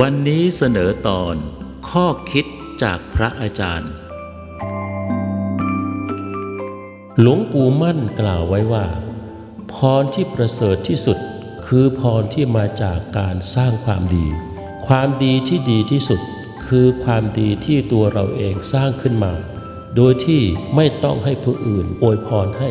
วันนี้เสนอตอนข้อคิดจากพระอาจารย์ หลวงปู่มั่นกล่าวไว้ว่า พรที่ประเสริฐที่สุด คือพรที่มาจากการสร้างความดี ความดีที่ดีที่สุด คือความดีที่ตัวเราเองสร้างขึ้นมา โดยที่ไม่ต้องให้ผู้อื่นอวยพรให้